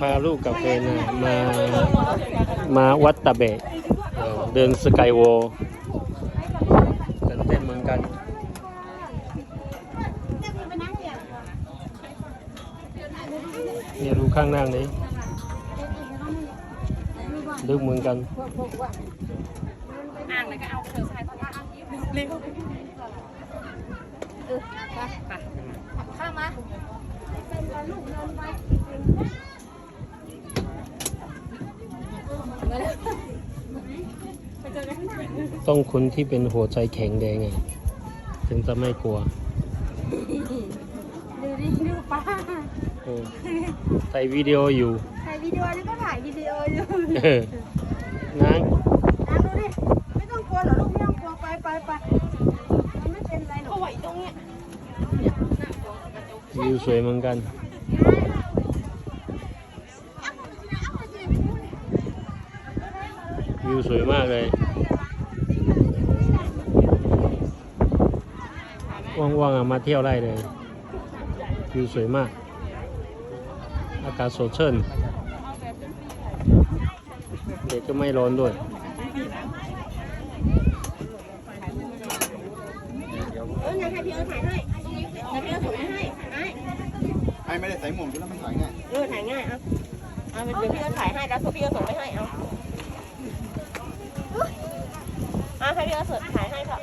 พาลูกกับแฟนนะมามาวัดตะเบะเอ่อเดินสกายวอล์ตื่นเต้นเหมือนกันเนี่ยดูข้างล่างนี้ลึกเหมือนกันอ่างเลยก็เอาเธอใส่ตอนว่าเอาเร็วเออไปไปข้าม มาต้องคนที่เป็นหัวใจแข็งแรงไงถึงจะไม่กลัวดูดิดูป้าเออถ่ายวิดีโออยู่ถ่ายวิดีโอนี่ก็ถ่ายวิดีโออยู่เออนั่งอะดูดิ ไม่ต้องกลัวหรอกลูกไม่ต้องกลัวไปไปไปมันไม่เป็นไรหรอก เขาไหวตรงเนี้ย วิวสวยเหมือนกัน วิวสวยมากเลยว่างๆอะมาเที่ยวได้เลยวิวสวยมาก อากาศสดชื่นเด็กก็ไม่ร้อนด้วยเออไงให้พี่เอิร์ธถ่ายให้ให้พี่เอิร์ธส่งให้ให้ให้ไอ้ไม่ได้ใส่หมวกอยู่แล้วมันถ่ายง่ายเออถ่ายง่ายเอาเอาเดี๋ยวพี่เอิร์ธถ่ายให้แล้วส่งพี่เอิร์ธส่งไปให้เอา ให้พี่กสุดถ่ายให้ค่ะ